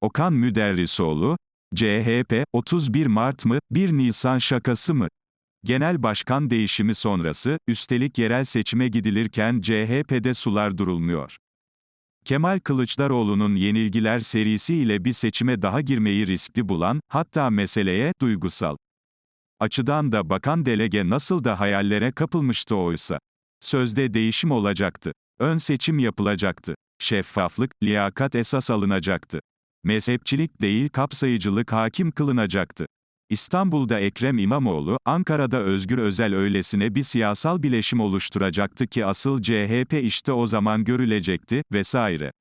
Okan Müderrisoğlu, CHP, 31 Mart mı, 1 Nisan şakası mı? Genel başkan değişimi sonrası, üstelik yerel seçime gidilirken CHP'de sular durulmuyor. Kemal Kılıçdaroğlu'nun yenilgiler serisi ile bir seçime daha girmeyi riskli bulan, hatta meseleye, duygusal. Açıdan da bakan delege nasıl da hayallere kapılmıştı oysa. Sözde değişim olacaktı. Ön seçim yapılacaktı. Şeffaflık, liyakat esas alınacaktı. Mezhepçilik değil kapsayıcılık hakim kılınacaktı. İstanbul'da Ekrem İmamoğlu, Ankara'da Özgür Özel öylesine bir siyasal bileşim oluşturacaktı ki asıl CHP işte o zaman görülecekti, vesaire.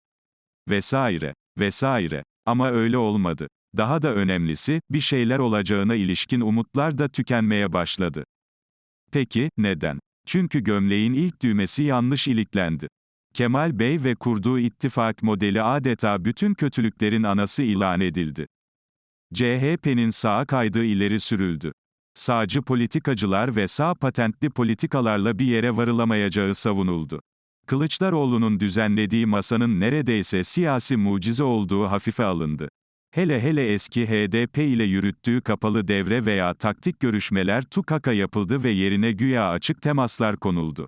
Vesaire. Vesaire. Ama öyle olmadı. Daha da önemlisi, bir şeyler olacağına ilişkin umutlar da tükenmeye başladı. Peki, neden? Çünkü gömleğin ilk düğmesi yanlış iliklendi. Kemal Bey ve kurduğu ittifak modeli adeta bütün kötülüklerin anası ilan edildi. CHP'nin sağa kaydığı ileri sürüldü. Sağcı politikacılar ve sağ patentli politikalarla bir yere varılamayacağı savunuldu. Kılıçdaroğlu'nun düzenlediği masanın neredeyse siyasi mucize olduğu hafife alındı. Hele hele eski HDP ile yürüttüğü kapalı devre veya taktik görüşmeler tukaka yapıldı ve yerine güya açık temaslar konuldu.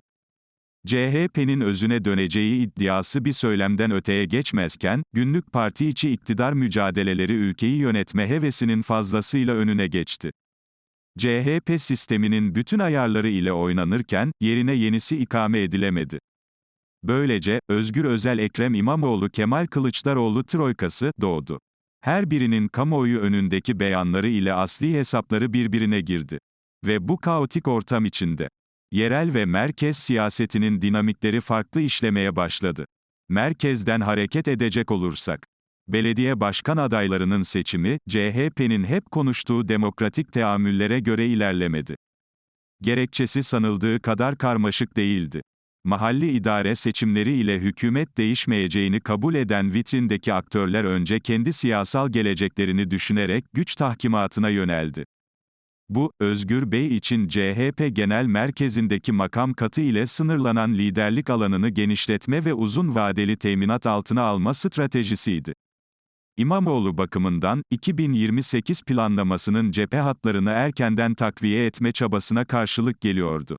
CHP'nin özüne döneceği iddiası bir söylemden öteye geçmezken, günlük parti içi iktidar mücadeleleri ülkeyi yönetme hevesinin fazlasıyla önüne geçti. CHP sisteminin bütün ayarları ile oynanırken, yerine yenisi ikame edilemedi. Böylece, Özgür Özel Ekrem İmamoğlu Kemal Kılıçdaroğlu troikası, doğdu. Her birinin kamuoyu önündeki beyanları ile asli hesapları birbirine girdi. Ve bu kaotik ortam içinde, yerel ve merkez siyasetinin dinamikleri farklı işlemeye başladı. Merkezden hareket edecek olursak, belediye başkan adaylarının seçimi, CHP'nin hep konuştuğu demokratik teamüllere göre ilerlemedi. Gerekçesi sanıldığı kadar karmaşık değildi. Mahalli idare seçimleri ile hükümet değişmeyeceğini kabul eden vitrindeki aktörler önce kendi siyasal geleceklerini düşünerek güç tahkimatına yöneldi. Bu, Özgür Bey için CHP Genel Merkezi'ndeki makam katı ile sınırlanan liderlik alanını genişletme ve uzun vadeli teminat altına alma stratejisiydi. İmamoğlu bakımından, 2028 planlamasının cephe hatlarını erkenden takviye etme çabasına karşılık geliyordu.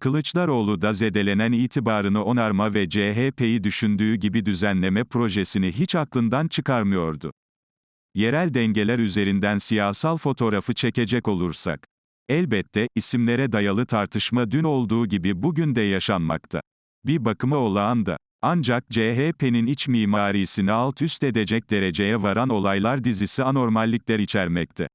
Kılıçdaroğlu da zedelenen itibarını onarma ve CHP'yi düşündüğü gibi düzenleme projesini hiç aklından çıkarmıyordu. Yerel dengeler üzerinden siyasal fotoğrafı çekecek olursak, elbette, isimlere dayalı tartışma dün olduğu gibi bugün de yaşanmakta. Bir bakıma olağan da. Ancak CHP'nin iç mimarisini alt üst edecek dereceye varan olaylar dizisi anormallikler içermekte.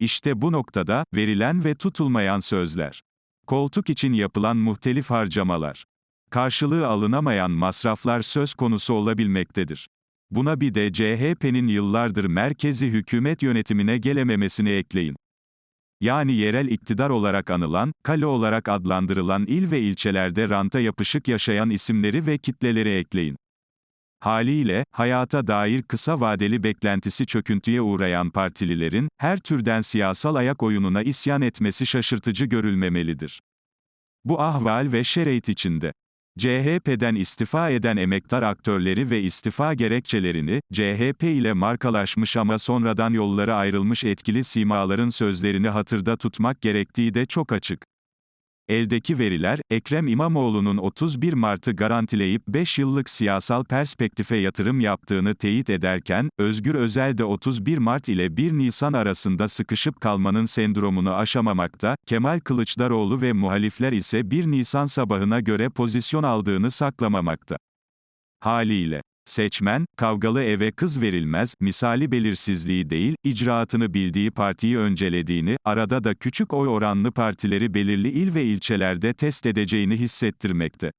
İşte bu noktada, verilen ve tutulmayan sözler. Koltuk için yapılan muhtelif harcamalar. Karşılığı alınamayan masraflar söz konusu olabilmektedir. Buna bir de CHP'nin yıllardır merkezi hükümet yönetimine gelememesini ekleyin. Yani yerel iktidar olarak anılan, kale olarak adlandırılan il ve ilçelerde ranta yapışık yaşayan isimleri ve kitleleri ekleyin. Haliyle, hayata dair kısa vadeli beklentisi çöküntüye uğrayan partililerin, her türden siyasal ayak oyununa isyan etmesi şaşırtıcı görülmemelidir. Bu ahval ve şereit içinde, CHP'den istifa eden emektar aktörleri ve istifa gerekçelerini, CHP ile markalaşmış ama sonradan yolları ayrılmış etkili simaların sözlerini hatırda tutmak gerektiği de çok açık. Eldeki veriler, Ekrem İmamoğlu'nun 31 Mart'ı garantileyip 5 yıllık siyasal perspektife yatırım yaptığını teyit ederken, Özgür Özel de 31 Mart ile 1 Nisan arasında sıkışıp kalmanın sendromunu aşamamakta, Kemal Kılıçdaroğlu ve muhalifler ise 1 Nisan sabahına göre pozisyon aldığını saklamamakta. Haliyle, Seçmen, kavgalı eve kız verilmez, misali belirsizliği değil, icraatını bildiği partiyi öncelediğini, arada da küçük oy oranlı partileri belirli il ve ilçelerde test edeceğini hissettirmekte.